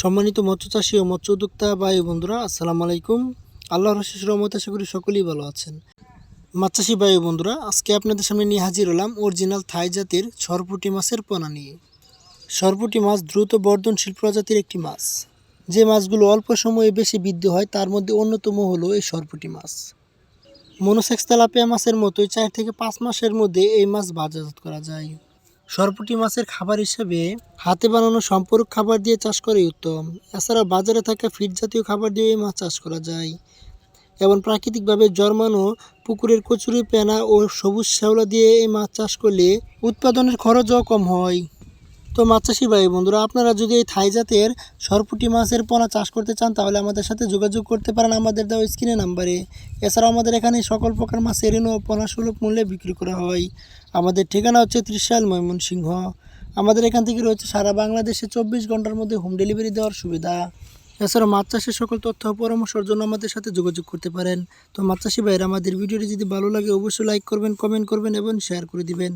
সম্মানিত মৎস্য চাষী ও মৎস্য উদ্যোক্তা ভাই বন্ধুরা, আসসালামু আলাইকুম। আল্লাহর রশেষ রহমত আশা করি সকলেই ভালো আছেন। মাছ চাষী ভাই বন্ধুরা, আজকে আপনাদের সামনে নিয়ে হাজির হলাম অরিজিনাল থাই জাতির সরপুটি মাছের পোনা নিয়ে। সরপুটি মাছ দ্রুত বর্ধনশীল প্রজাতির একটি মাছ। যে মাছগুলো অল্প সময়ে বেশি বৃদ্ধি হয়, তার মধ্যে অন্যতম হলো এই সরপুটি মাছ। মনোসেক্স তেলাপিয়া মাছের মতোই চার থেকে পাঁচ মাসের মধ্যে এই মাছ বাজারজাত করা যায়। সরপুটি মাছের খাবার হিসেবে হাতে বানানো সম্পূরক খাবার দিয়ে চাষ করাই উত্তম। এছাড়া বাজারে থাকা ফিট জাতীয় খাবার দিয়ে এই মাছ চাষ করা যায়। এবং প্রাকৃতিকভাবে জন্মানো পুকুরের কচুরি, পেনা ও সবুজ শ্যাওলা দিয়ে এই মাছ চাষ করলে উৎপাদনের খরচও কম হয়। তো মাছ চাষি ভাই, বন্ধুরা, আপনারা যদি এই থাই জাতের সরপুটি মাছের পোনা চাষ করতে চান, তাহলে আমাদের সাথে যোগাযোগ করতে পারেন আমাদের দেওয়া স্ক্রিনে নাম্বারে। এছাড়াও আমাদের এখানে সকল প্রকার মাছের ঋণ ও পোনা সুলভ মূল্যে বিক্রি করা হয়। আমাদের ঠিকানা হচ্ছে ত্রিশাল ময়মনসিংহ। আমাদের এখান থেকে রয়েছে সারা বাংলাদেশে চব্বিশ ঘণ্টার মধ্যে হোম ডেলিভারি দেওয়ার সুবিধা। এছাড়া মাছ চাষের সকল তথ্য পরামর্শের জন্য আমাদের সাথে যোগাযোগ করতে পারেন। তো মাছ চাষি ভাইয়েরা, আমাদের ভিডিওটি যদি ভালো লাগে, অবশ্যই লাইক করবেন কমেন্ট করবেন এবং শেয়ার করে দিবেন।